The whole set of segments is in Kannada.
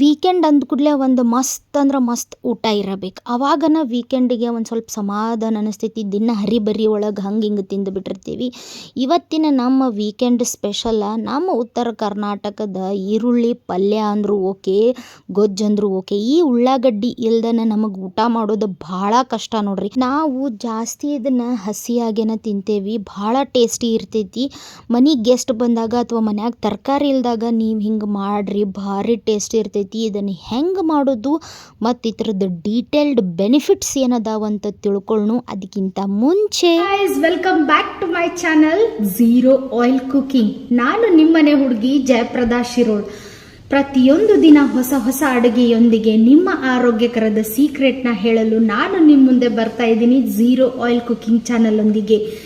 ವೀಕೆಂಡ್ ಅಂದ ಕೂಡಲೇ ಒಂದು ಮಸ್ತ್ ಅಂದ್ರೆ ಮಸ್ತ್ ಊಟ ಇರಬೇಕು. ಅವಾಗನ ವೀಕೆಂಡಿಗೆ ಒಂದು ಸ್ವಲ್ಪ ಸಮಾಧಾನ ಅನಿಸ್ತೈತಿ. ದಿನ ಹರಿಬರಿ ಒಳಗೆ ಹಂಗೆ ಹಿಂಗೆ ತಿಂದು ಬಿಟ್ಟಿರ್ತೀವಿ. ಇವತ್ತಿನ ನಮ್ಮ ವೀಕೆಂಡ್ ಸ್ಪೆಷಲ್ ನಮ್ಮ ಉತ್ತರ ಕರ್ನಾಟಕದ ಈರುಳ್ಳಿ ಪಲ್ಯ ಅಂದರೂ ಓಕೆ, ಗೊಜ್ಜು ಅಂದರೂ ಓಕೆ. ಈ ಉಳ್ಳಾಗಡ್ಡಿ ಇಲ್ದನ ನಮಗೆ ಊಟ ಮಾಡೋದು ಭಾಳ ಕಷ್ಟ ನೋಡ್ರಿ. ನಾವು ಜಾಸ್ತಿ ಇದನ್ನು ಹಸಿಯಾಗೇನ ತಿಂತೇವಿ, ಭಾಳ ಟೇಸ್ಟಿ ಇರ್ತೈತಿ. ಮನೆಗೆ ಗೆಸ್ಟ್ ಬಂದಾಗ ಅಥವಾ ಮನ್ಯಾಗ ತರಕಾರಿ ಇಲ್ದಾಗ ನೀವು ಹಿಂಗೆ ಮಾಡ್ರಿ, ಭಾರಿ ಟೇಸ್ಟಿ ಇರ್ತೈತಿ. ಇದನ್ನು ಹೆಂಗೆ ಮಾಡೋದು ಮತ್ತು ಇದ್ರದ್ದು ಡೀಟೇಲ್ಡ್ ಬೆನಿಫಿಟ್ಸ್ ಏನದಾವಂತ ತಿಳ್ಕೊಳ್ಳು ಅದಕ್ಕಿಂತ ಮುಂಚೆ welcome back to my channel zero oil cooking ನಾನು ನಿಮ್ಮನೆ ಹುಡುಗಿ ಜಯಪ್ರದಾ ಶಿರೋಳ್. ಪ್ರತಿಯೊಂದು ದಿನ ಹೊಸ ಹೊಸ ಅಡುಗೆಯೊಂದಿಗೆ ನಿಮ್ಮ ಆರೋಗ್ಯಕರದ ಸೀಕ್ರೆಟ್ನ ಹೇಳಲು ನಾನು ನಿಮ್ಮ ಮುಂದೆ ಬರ್ತಾ ಇದ್ದೀನಿ ಝೀರೋ ಆಯಿಲ್ ಕುಕಿಂಗ್ ಚಾನಲ್ ಒಂದಿಗೆ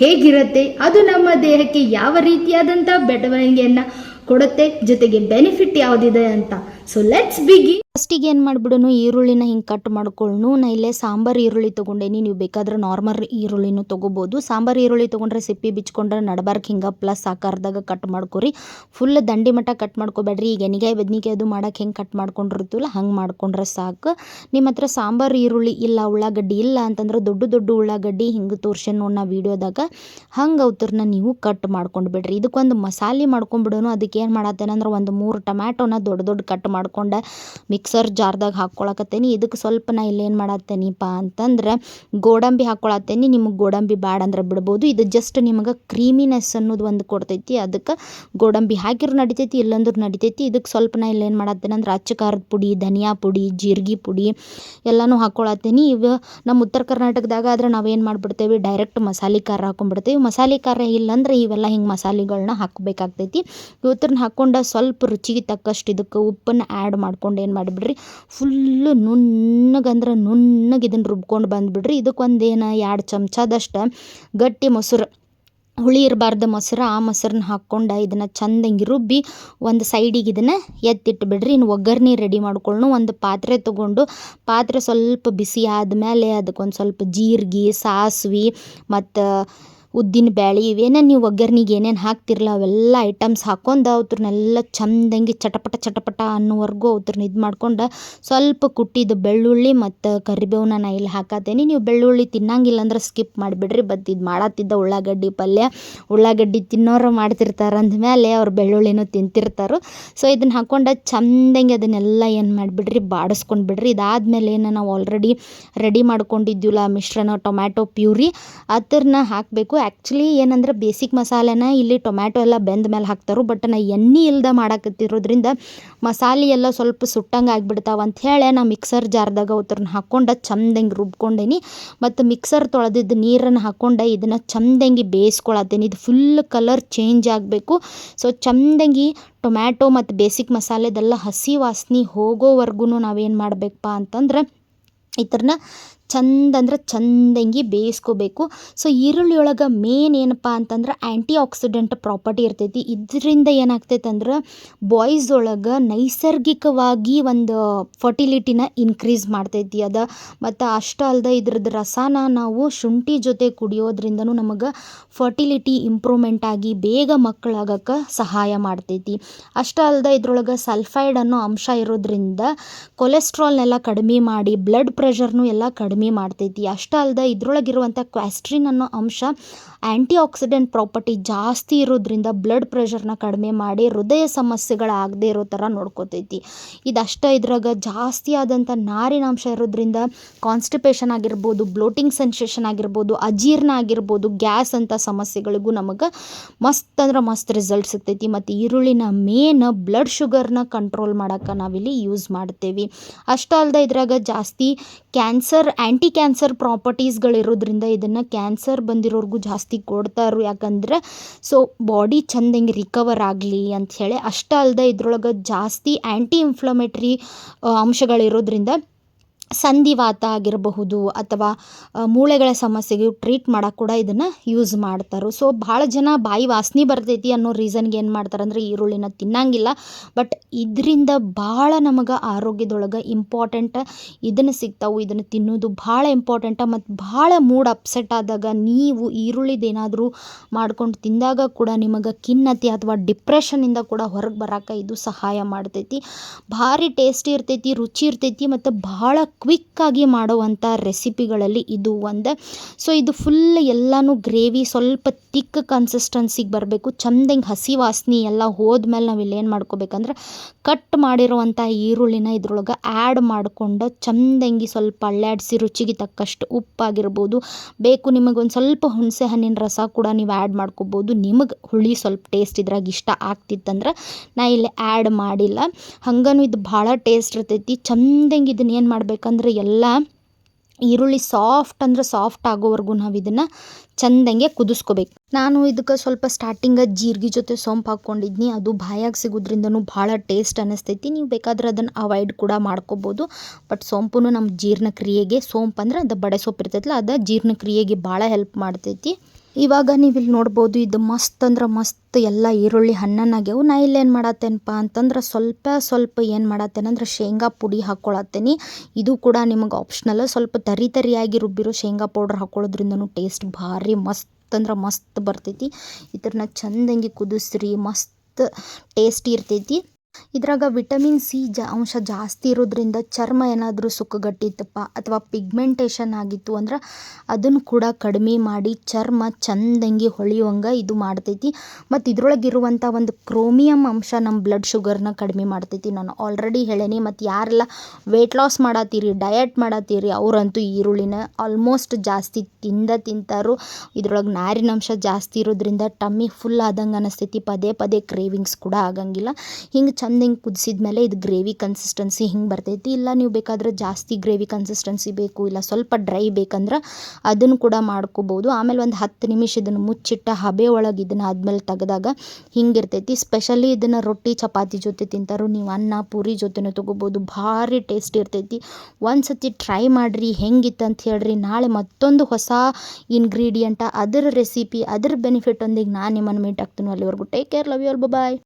ಹೇಗಿರುತ್ತೆ? ಅದು ನಮ್ಮ ದೇಹಕ್ಕೆ ಯಾವ ರೀತಿಯಾದಂಥ ಬೆಳವಣಿಗೆಯನ್ನು ಕೊಡುತ್ತೆ? ಜೊತೆಗೆ ಬೆನಿಫಿಟ್ ಯಾವುದಿದೆ ಅಂತ? ಸೊ ಲೆಟ್ಸ್ ಬಿಗಿ ಫಸ್ಟಿಗೆ ಏನು ಮಾಡಿಬಿಡೋನು? ಈರುಳ್ಳಿನ ಹಿಂಗೆ ಕಟ್ ಮಾಡ್ಕೊಳ್ಳು ನಾ ಇಲ್ಲೇ ಸಾಂಬಾರು ಈರುಳ್ಳಿ ತೊಗೊಂಡೇನಿ. ನೀವು ಬೇಕಾದ್ರೆ ನಾರ್ಮಲ್ ಈರುಳ್ಳಿನೂ ತೊಗೋಬೋದು. ಸಾಂಬಾರು ಈರುಳ್ಳಿ ತೊಗೊಂಡ್ರೆ ಸಿಪ್ಪಿ ಬಿಚ್ಕೊಂಡ್ರೆ ನಡಬಾರ್ಕ್. ಹಿಂಗೆ ಪ್ಲಸ್ ಆಕಾರದಾಗ ಕಟ್ ಮಾಡ್ಕೊರಿ. ಫುಲ್ ದಂಡಿ ಮಟ್ಟ ಕಟ್ ಮಾಡ್ಕೊಬೇಡ್ರಿ. ಈಗ ಎನಿಗಾಯಿ ಬದ್ನಿಕಾಯಿ ಅದು ಮಾಡಕ್ಕೆ ಹೆಂಗೆ ಕಟ್ ಮಾಡ್ಕೊಂಡಿರ್ತೀವಲ್ಲ, ಹಂಗೆ ಮಾಡ್ಕೊಂಡ್ರೆ ಸಾಕು. ನಿಮ್ಮ ಹತ್ರ ಸಾಂಬಾರು ಈರುಳ್ಳಿ ಇಲ್ಲ, ಉಳ್ಳಾಗಡ್ಡಿ ಇಲ್ಲ ಅಂತಂದ್ರೆ ದೊಡ್ಡ ದೊಡ್ಡ ಉಳ್ಳಾಗಡ್ಡಿ ಹಿಂಗೆ ತೋರ್ಸೇನು ನೋಡಿ ನಾ ವೀಡಿಯೋದಾಗ ಹಂಗೆ ಉತ್ತರನ ನೀವು ಕಟ್ ಮಾಡ್ಕೊಂಡು ಬಿಡ್ರಿ. ಇದಕ್ಕೊಂದು ಮಸಾಲೆ ಮಾಡ್ಕೊಂಡ್ಬಿಡೋನು ಅದಕ್ಕೆ ಏನು ಮಾಡತ್ತೇನಂದ್ರೆ ಒಂದು ಮೂರು ಟೊಮ್ಯಾಟೋನ ದೊಡ್ಡ ದೊಡ್ಡ ಕಟ್ ಮಾಡ್ಕೊಂಡು ಮಿಕ್ಸರ್ ಜಾರ್ದಾಗ ಹಾಕ್ಕೊಳಕತ್ತೇನಿ ಇದಕ್ಕೆ ಸ್ವಲ್ಪ ನಾ ಇಲ್ಲೇನು ಮಾಡತ್ತೇನಿಪ್ಪ ಅಂತಂದ್ರೆ ಗೋಡಂಬಿ ಹಾಕ್ಕೊಳತ್ತೇನಿ ನಿಮಗೆ ಗೋಡಂಬಿ ಬ್ಯಾಡ ಅಂದ್ರೆ ಬಿಡ್ಬೋದು. ಇದು ಜಸ್ಟ್ ನಿಮಗೆ ಕ್ರೀಮಿನೆಸ್ ಅನ್ನೋದು ಒಂದು ಕೊಡ್ತೈತಿ. ಅದಕ್ಕೆ ಗೋಡಂಬಿ ಹಾಕಿರೋ ನಡಿತೈತಿ, ಇಲ್ಲಂದ್ರೂ ನಡಿತೈತಿ. ಇದಕ್ಕೆ ಸ್ವಲ್ಪ ನಾ ಇಲ್ಲೇನು ಮಾಡತ್ತೇನೆ ಅಂದ್ರೆ ಅಚ್ಚ ಖಾರದ ಪುಡಿ, ಧನಿಯಾ ಪುಡಿ, ಜೀರಿಗೆ ಪುಡಿ ಎಲ್ಲನೂ ಹಾಕ್ಕೊಳತ್ತೇನಿ ಇವು ನಮ್ಮ ಉತ್ತರ ಕರ್ನಾಟಕದಾಗ ಆದರೆ ನಾವೇನು ಮಾಡಿಬಿಡ್ತೇವೆ? ಡೈರೆಕ್ಟ್ ಮಸಾಲೆ ಖಾರ ಹಾಕೊಂಡ್ಬಿಡ್ತೇವೆ ಮಸಾಲೆ ಖಾರ ಇಲ್ಲಂದ್ರೆ ಇವೆಲ್ಲ ಹಿಂಗೆ ಮಸಾಲೆಗಳನ್ನ ಹಾಕಬೇಕಾಗ್ತೈತಿ. ಇವತ್ತನ್ನು ಹಾಕ್ಕೊಂಡು ಸ್ವಲ್ಪ ರುಚಿಗೆ ತಕ್ಕಷ್ಟು ಇದಕ್ಕೆ ಉಪ್ಪನ್ನು ಆ್ಯಡ್ ಮಾಡ್ಕೊಂಡು ಏನು ಮಾಡಿಬಿಡ್ರಿ? ಫುಲ್ಲು ನುಣ್ಣಗಂದ್ರೆ ನುಣ್ಣಗೆ ಇದನ್ನು ರುಬ್ಕೊಂಡು ಬಂದುಬಿಡ್ರಿ. ಇದಕ್ಕೊಂದು ಏನು ಎರಡು ಚಮಚದಷ್ಟು ಗಟ್ಟಿ ಮೊಸರು. ಹುಳಿ ಇರಬಾರ್ದು ಮೊಸರು, ಆ ಮೊಸರನ್ನ ಹಾಕ್ಕೊಂಡು ಇದನ್ನು ಚಂದಂಗೆ ರುಬ್ಬಿ ಒಂದು ಸೈಡಿಗೆ ಇದನ್ನು ಎತ್ತಿಟ್ಟು ಬಿಡ್ರಿ ಇನ್ನು ಒಗ್ಗರಣೆ ರೆಡಿ ಮಾಡ್ಕೊಳ್ಳೋಣ ಒಂದು ಪಾತ್ರೆ ತೊಗೊಂಡು ಪಾತ್ರೆ ಸ್ವಲ್ಪ ಬಿಸಿ ಆದಮೇಲೆ ಅದಕ್ಕೊಂದು ಸ್ವಲ್ಪ ಜೀರಿಗೆ, ಸಾಸ್ವೆ ಮತ್ತು ಉದ್ದಿನ ಬ್ಯಾಳೆ ಇವೇನೇನು ನೀವು ಒಗ್ಗರ್ನಿಗೆ ಏನೇನು ಹಾಕ್ತಿರಲ್ಲ ಅವೆಲ್ಲ ಐಟಮ್ಸ್ ಹಾಕ್ಕೊಂಡು ಅವ್ರನ್ನೆಲ್ಲ ಚಂದಂಗೆ ಚಟಪಟ ಚಟಪಟ ಅನ್ನೋವರೆಗೂ ಅವ್ರನ್ನ ಇದು ಮಾಡ್ಕೊಂಡು ಸ್ವಲ್ಪ ಕುಟ್ಟಿದ ಬೆಳ್ಳುಳ್ಳಿ ಮತ್ತು ಕರಿಬೇವನ್ನ ನಾ ಇಲ್ಲಿ ಹಾಕತ್ತೇನೆ ನೀವು ಬೆಳ್ಳುಳ್ಳಿ ತಿನ್ನಂಗಿಲ್ಲ ಅಂದ್ರೆ ಸ್ಕಿಪ್ ಮಾಡಿಬಿಡ್ರಿ. ಬಟ್ ಇದು ಮಾಡತ್ತಿದ್ದ ಉಳ್ಳಾಗಡ್ಡಿ ಪಲ್ಯ, ಉಳ್ಳಾಗಡ್ಡಿ ತಿನ್ನೋರು ಮಾಡ್ತಿರ್ತಾರೆ ಅಂದಮೇಲೆ ಅವ್ರು ಬೆಳ್ಳುಳ್ಳಿನೂ ತಿಂತಿರ್ತಾರೆ. ಸೊ ಇದನ್ನು ಹಾಕ್ಕೊಂಡು ಚಂದಂಗೆ ಅದನ್ನೆಲ್ಲ ಏನು ಮಾಡಿಬಿಡ್ರಿ, ಬಾಡಿಸ್ಕೊಂಡು ಬಿಡ್ರಿ. ಇದಾದಮೇಲೆ ಏನು ನಾವು ಆಲ್ರೆಡಿ ರೆಡಿ ಮಾಡ್ಕೊಂಡಿದ್ದೀವಲ್ಲ ಮಿಶ್ರಣ, ಟೊಮ್ಯಾಟೊ ಪ್ಯೂರಿ ಅದನ್ನ ಹಾಕಬೇಕು. ಆ್ಯಕ್ಚುಲಿ ಏನಂದ್ರೆ ಬೇಸಿಕ್ ಮಸಾಲೆನ ಇಲ್ಲಿ ಟೊಮ್ಯಾಟೊ ಎಲ್ಲ ಬೆಂದ ಮೇಲೆ ಹಾಕ್ತಾರೆ. ಬಟ್ ನಾ ಎಣ್ಣೆ ಇಲ್ಲದೆ ಮಾಡಾಕತ್ತಿರೋದ್ರಿಂದ ಮಸಾಲೆ ಎಲ್ಲ ಸ್ವಲ್ಪ ಸುಟ್ಟಂಗೆ ಅಂತ ಅಂಥೇಳಿ ನಾ ಮಿಕ್ಸರ್ ಜಾರ್ದಾಗ ಅವತ್ರನ್ನ ಹಾಕ್ಕೊಂಡು ಚಂದಂಗೆ ರುಬ್ಕೊಂಡೇನಿ. ಮತ್ತು ಮಿಕ್ಸರ್ ತೊಳೆದಿದ್ದ ನೀರನ್ನು ಹಾಕ್ಕೊಂಡು ಇದನ್ನು ಚಂದಂಗೆ ಬೇಯಿಸ್ಕೊಳತ್ತೇನೆ. ಇದು ಫುಲ್ ಕಲರ್ ಚೇಂಜ್ ಆಗಬೇಕು. ಸೊ ಚಂದಂಗೆ ಟೊಮ್ಯಾಟೊ ಮತ್ತು ಬೇಸಿಕ್ ಮಸಾಲೆದೆಲ್ಲ ಹಸಿ ವಾಸನೆ ಹೋಗೋವರೆಗೂ ನಾವೇನು ಮಾಡಬೇಕಪ್ಪ ಅಂತಂದ್ರೆ ಇದ್ರನ್ನ ಚಂದ ಅಂದ್ರೆ ಚಂದಂಗಿ ಬೇಯಿಸ್ಕೋಬೇಕು. ಸೊ ಈರುಳ್ಳಿ ಒಳಗೆ ಮೇನ್ ಏನಪ್ಪ ಅಂತಂದ್ರೆ ಆ್ಯಂಟಿ ಆಕ್ಸಿಡೆಂಟ್ ಪ್ರಾಪರ್ಟಿ ಇರ್ತೈತಿ. ಇದರಿಂದ ಏನಾಗ್ತೈತೆ ಅಂದ್ರೆ ಬಾಯ್ಸ್ ಒಳಗೆ ನೈಸರ್ಗಿಕವಾಗಿ ಒಂದು ಫರ್ಟಿಲಿಟಿನ ಇನ್ಕ್ರೀಸ್ ಮಾಡ್ತೈತಿ. ಅದ ಮತ್ತು ಅಷ್ಟು ಅಲ್ಲದೆ ಇದ್ರದ್ದು ರಸನ ನಾವು ಶುಂಠಿ ಜೊತೆ ಕುಡಿಯೋದ್ರಿಂದನೂ ನಮಗೆ ಫರ್ಟಿಲಿಟಿ ಇಂಪ್ರೂವ್ಮೆಂಟ್ ಆಗಿ ಬೇಗ ಮಕ್ಕಳಾಗಕ್ಕೆ ಸಹಾಯ ಮಾಡ್ತೈತಿ. ಅಷ್ಟು ಅಲ್ಲದೆ ಇದ್ರೊಳಗೆ ಸಲ್ಫೈಡ್ ಅನ್ನೋ ಅಂಶ ಇರೋದ್ರಿಂದ ಕೊಲೆಸ್ಟ್ರಾಲ್ನೆಲ್ಲ ಕಡಿಮೆ ಮಾಡಿ ಬ್ಲಡ್ ಪ್ರೆಷರ್ನು ಎಲ್ಲ ಕಡಿಮೆ ಕಡಿಮೆ ಮಾಡ್ತೈತಿ. ಅಷ್ಟೇ ಅಲ್ಲದೆ ಇದ್ರೊಳಗಿರುವಂಥ ಕ್ವಾಸ್ಟ್ರಿನ್ ಅನ್ನೋ ಅಂಶ ಆ್ಯಂಟಿ ಆಕ್ಸಿಡೆಂಟ್ ಪ್ರಾಪರ್ಟಿ ಜಾಸ್ತಿ ಇರೋದ್ರಿಂದ ಬ್ಲಡ್ ಪ್ರೆಷರ್ನ ಕಡಿಮೆ ಮಾಡಿ ಹೃದಯ ಸಮಸ್ಯೆಗಳಾಗದೇ ಇರೋ ಥರ ನೋಡ್ಕೋತೈತಿ. ಇದಷ್ಟೇ ಇದ್ರಾಗ ಜಾಸ್ತಿ ಆದಂಥ ನಾರಿನಾಂಶ ಇರೋದ್ರಿಂದ ಕಾನ್ಸ್ಟಿಪೇಷನ್ ಆಗಿರ್ಬೋದು, ಬ್ಲೋಟಿಂಗ್ ಸೆನ್ಸೇಷನ್ ಆಗಿರ್ಬೋದು, ಅಜೀರ್ಣ ಆಗಿರ್ಬೋದು, ಗ್ಯಾಸ್ ಅಂತ ಸಮಸ್ಯೆಗಳಿಗೂ ನಮಗೆ ಮಸ್ತ್ ಅಂದ್ರೆ ಮಸ್ತ್ ರಿಸಲ್ಟ್ ಸಿಗ್ತೈತಿ. ಮತ್ತು ಈರುಳ್ಳಿನ ಮೇನ್ ಬ್ಲಡ್ ಶುಗರ್ನ ಕಂಟ್ರೋಲ್ ಮಾಡೋಕ್ಕೆ ನಾವಿಲ್ಲಿ ಯೂಸ್ ಮಾಡ್ತೇವೆ. ಅಷ್ಟೇ ಅಲ್ಲದೆ ಇದ್ರಾಗ ಜಾಸ್ತಿ ಕ್ಯಾನ್ಸರ್ ಆ್ಯಂಟಿ ಕ್ಯಾನ್ಸರ್ ಪ್ರಾಪರ್ಟೀಸ್ಗಳಿರೋದ್ರಿಂದ ಇದನ್ನು ಕ್ಯಾನ್ಸರ್ ಬಂದಿರೋರ್ಗೂ ಜಾಸ್ತಿ ಕೊಡ್ತಾರೆ. ಯಾಕಂದ್ರೆ ಸೊ ಬಾಡಿ ಚಂದಂಗೆ ರಿಕವರ್ ಆಗಲಿ ಅಂಥೇಳಿ ಅಷ್ಟೇ ಅಲ್ಲದೆ ಇದ್ರೊಳಗೆ ಜಾಸ್ತಿ ಆ್ಯಂಟಿ ಇನ್ಫ್ಲಮೇಟ್ರಿ ಅಂಶಗಳಿರೋದ್ರಿಂದ ಸಂಧಿವಾತ ಆಗಿರಬಹುದು ಅಥವಾ ಮೂಳೆಗಳ ಸಮಸ್ಯೆಗೆ ಟ್ರೀಟ್ ಮಾಡೋಕೆ ಕೂಡ ಇದನ್ನು ಯೂಸ್ ಮಾಡ್ತಾರೆ. ಸೊ ಭಾಳ ಜನ ಬಾಯಿ ವಾಸನೆ ಬರ್ತೈತಿ ಅನ್ನೋ ರೀಸನ್ಗೆ ಏನು ಮಾಡ್ತಾರೆ ಅಂದರೆ ಈರುಳ್ಳಿನ ತಿನ್ನಂಗಿಲ್ಲ. ಬಟ್ ಇದರಿಂದ ಭಾಳ ನಮಗೆ ಆರೋಗ್ಯದೊಳಗೆ ಇಂಪಾರ್ಟೆಂಟ್ ಇದನ್ನು ಸಿಗ್ತಾವೆ. ಇದನ್ನು ತಿನ್ನೋದು ಭಾಳ ಇಂಪಾರ್ಟೆಂಟ ಮತ್ತು ಭಾಳ ಮೂಡ್ ಅಪ್ಸೆಟ್ ಆದಾಗ ನೀವು ಈರುಳ್ಳಿದೇನಾದರೂ ಮಾಡ್ಕೊಂಡು ತಿಂದಾಗ ಕೂಡ ನಿಮಗೆ ಖಿನ್ನತೆ ಅಥವಾ ಡಿಪ್ರೆಷನ್ನಿಂದ ಕೂಡ ಹೊರಗೆ ಬರೋಕೆ ಇದು ಸಹಾಯ ಮಾಡ್ತೈತಿ. ಭಾರಿ ಟೇಸ್ಟಿ ಇರ್ತೈತಿ, ರುಚಿ ಇರ್ತೈತಿ, ಮತ್ತು ಭಾಳ ಕ್ವಿಕ್ಕಾಗಿ ಮಾಡುವಂಥ ರೆಸಿಪಿಗಳಲ್ಲಿ ಇದು ಒಂದು. ಸೊ ಇದು ಫುಲ್ ಎಲ್ಲನೂ ಗ್ರೇವಿ ಸ್ವಲ್ಪ ತಿಕ್ ಕನ್ಸಿಸ್ಟೆನ್ಸಿಗೆ ಬರಬೇಕು. ಚಂದಂಗೆ ಹಸಿ ವಾಸನೆ ಎಲ್ಲ ಹೋದ್ಮೇಲೆ ನಾವು ಇಲ್ಲೇನು ಮಾಡ್ಕೋಬೇಕಂದ್ರೆ ಕಟ್ ಮಾಡಿರುವಂಥ ಈರುಳ್ಳಿನ ಇದ್ರೊಳಗೆ ಆ್ಯಡ್ ಮಾಡಿಕೊಂಡು ಚಂದಂಗಿ ಸ್ವಲ್ಪ ಅಳ್ಳಾಡಿಸಿ ರುಚಿಗೆ ತಕ್ಕಷ್ಟು ಉಪ್ಪಾಗಿರ್ಬೋದು. ಬೇಕು ನಿಮಗೆ ಒಂದು ಸ್ವಲ್ಪ ಹುಣಸೆ ಹಣ್ಣಿನ ರಸ ಕೂಡ ನೀವು ಆ್ಯಡ್ ಮಾಡ್ಕೋಬೋದು. ನಿಮಗೆ ಹುಳಿ ಸ್ವಲ್ಪ ಟೇಸ್ಟ್ ಇದ್ರಾಗ ಇಷ್ಟ ಆಗ್ತಿತ್ತಂದ್ರೆ ನಾ ಇಲ್ಲಿ ಆ್ಯಡ್ ಮಾಡಿಲ್ಲ. ಹಂಗನೂ ಇದು ಭಾಳ ಟೇಸ್ಟ್ ಇರ್ತೈತಿ. ಚಂದಂಗೆ ಇದನ್ನ ಏನು ಮಾಡ್ಬೇಕಂದ್ರೆ ಎಲ್ಲ ಈರುಳ್ಳಿ ಸಾಫ್ಟ್ ಅಂದ್ರೆ ಸಾಫ್ಟ್ ಆಗೋವರೆಗೂ ನಾವು ಇದನ್ನು ಚಂದಂಗೆ ಕುದಿಸ್ಕೋಬೇಕು. ನಾನು ಇದಕ್ಕೆ ಸ್ವಲ್ಪ ಸ್ಟಾರ್ಟಿಂಗ ಜೀರಿಗೆ ಜೊತೆ ಸೊಂಪು ಹಾಕ್ಕೊಂಡಿದ್ನಿ ಅದು ಬಾಯಾಗಿ ಸಿಗೋದ್ರಿಂದನೂ ಭಾಳ ಟೇಸ್ಟ್ ಅನ್ನಿಸ್ತೈತಿ ನೀವು ಬೇಕಾದ್ರೆ ಅದನ್ನು ಅವಾಯ್ಡ್ ಕೂಡ ಮಾಡ್ಕೋಬೋದು. ಬಟ್ ಸೋಂಪು ನಮ್ಮ ಜೀರ್ಣಕ್ರಿಯೆಗೆ, ಸೋಂಪು ಅಂದ್ರೆ ಅದು ಬಡೆ ಸೊಪ್ಪು ಇರ್ತೈತಲ್ಲ ಅದು ಜೀರ್ಣಕ್ರಿಯೆಗೆ ಭಾಳ ಹೆಲ್ಪ್ ಮಾಡ್ತೈತಿ. ಇವಾಗ ನೀವು ಇಲ್ಲಿ ನೋಡ್ಬೋದು ಇದು ಮಸ್ತ್ ಅಂದ್ರೆ ಮಸ್ತ್ ಎಲ್ಲ ಈರುಳ್ಳಿ ಹಣ್ಣನ್ನಾಗ್ಯವು ನಾ ಇಲ್ಲೇನು ಮಾಡತ್ತೇನಪ್ಪ ಅಂತಂದ್ರೆ ಸ್ವಲ್ಪ ಸ್ವಲ್ಪ ಏನು ಮಾಡತ್ತೇನಂದ್ರೆ ಶೇಂಗಾ ಪುಡಿ ಹಾಕ್ಕೊಳತ್ತೇನಿ ಇದು ಕೂಡ ನಿಮಗೆ ಆಪ್ಷನಲ್ ಸ್ವಲ್ಪ ತರಿ ತರಿಯಾಗಿ ರುಬ್ಬಿರೋ ಶೇಂಗಾ ಪೌಡ್ರ್ ಹಾಕ್ಕೊಳ್ಳೋದ್ರಿಂದನೂ ಟೇಸ್ಟ್ ಭಾರಿ ಮಸ್ತ್ ಅಂದ್ರೆ ಮಸ್ತ್ ಬರ್ತೈತಿ. ಇದನ್ನ ಚಂದಂಗೆ ಕುದಿಸ್ರಿ ಮಸ್ತ್ ಟೇಸ್ಟಿ ಇರ್ತೈತಿ. ಇದ್ರಾಗ ವಿಟಮಿನ್ ಸಿ ಜ ಅಂಶ ಜಾಸ್ತಿ ಇರೋದ್ರಿಂದ ಚರ್ಮ ಏನಾದರೂ ಸುಕ್ಕಗಟ್ಟಿತ್ತಪ್ಪ ಅಥವಾ ಪಿಗ್ಮೆಂಟೇಷನ್ ಆಗಿತ್ತು ಅಂದ್ರೆ ಅದನ್ನು ಕೂಡ ಕಡಿಮೆ ಮಾಡಿ ಚರ್ಮ ಚಂದಂಗಿ ಹೊಳೆಯುವಂಗೆ ಇದು ಮಾಡ್ತೈತಿ. ಮತ್ತು ಇದ್ರೊಳಗಿರುವಂಥ ಒಂದು ಕ್ರೋಮಿಯಂ ಅಂಶ ನಮ್ಮ ಬ್ಲಡ್ ಶುಗರ್ನ ಕಡಿಮೆ ಮಾಡ್ತೈತಿ. ನಾನು ಆಲ್ರೆಡಿ ಹೇಳೇನಿ ಮತ್ತು ಯಾರೆಲ್ಲ ವೆಯ್ಟ್ ಲಾಸ್ ಮಾಡತ್ತೀರಿ ಡಯಟ್ ಮಾಡತ್ತೀರಿ ಅವರಂತೂ ಈರುಳ್ಳಿನ ಆಲ್ಮೋಸ್ಟ್ ಜಾಸ್ತಿ ತಿಂದ ತಿಂತಾರು. ಇದ್ರೊಳಗೆ ನಾರಿನಂಶ ಜಾಸ್ತಿ ಇರೋದ್ರಿಂದ ಟಮ್ಮಿ ಫುಲ್ ಆದಂಗೆ ಅನಿಸ್ತೈತಿ. ಪದೇ ಪದೇ ಕ್ರೇವಿಂಗ್ಸ್ ಕೂಡ ಆಗಂಗಿಲ್ಲ. ಹಿಂಗೆ ಚಂದ ಹಿಂಗೆ ಕುದಿಸಿದ ಮೇಲೆ ಇದು ಗ್ರೇವಿ ಕನ್ಸಿಸ್ಟೆನ್ಸಿ ಹಿಂಗೆ ಬರ್ತೈತಿ. ಇಲ್ಲ ನೀವು ಬೇಕಾದ್ರೆ ಜಾಸ್ತಿ ಗ್ರೇವಿ ಕನ್ಸಿಸ್ಟೆನ್ಸಿ ಬೇಕು, ಇಲ್ಲ ಸ್ವಲ್ಪ ಡ್ರೈ ಬೇಕಂದ್ರೆ ಅದನ್ನು ಕೂಡ ಮಾಡ್ಕೋಬೋದು. ಆಮೇಲೆ ಒಂದು ಹತ್ತು ನಿಮಿಷ ಇದನ್ನು ಮುಚ್ಚಿಟ್ಟ ಹಬೆ ಒಳಗೆ ಇದನ್ನು ಆದ್ಮೇಲೆ ತೆಗೆದಾಗ ಹಿಂಗಿರ್ತೈತಿ ಸ್ಪೆಷಲಿ ಇದನ್ನು ರೊಟ್ಟಿ, ಚಪಾತಿ ಜೊತೆ ತಿಂತಾರೋ. ನೀವು ಅನ್ನ, ಪೂರಿ ಜೊತೆನೂ ತೊಗೋಬೋದು. ಭಾರಿ ಟೇಸ್ಟ್ ಇರ್ತೈತಿ. ಒಂದು ಸತಿ ಟ್ರೈ ಮಾಡಿರಿ, ಹೆಂಗಿತ್ತು ಅಂತ ಹೇಳ್ರಿ. ನಾಳೆ ಮತ್ತೊಂದು ಹೊಸ ಇನ್ಗ್ರೀಡಿಯೆಂಟ ಅದರ ರೆಸಿಪಿ ಅದರ ಬೆನಿಫಿಟ್ ಒಂದಿಗೆ ನಾನು ನಿಮ್ಮನ್ನು ಮೀಟ್ ಆಗ್ತೀನಿ ಅಲ್ಲಿವರೆಗೂ. ಟೇಕ್ ಕೇರ್ ಲವ್ ಯು ಅಲ್ ಬಾಯ್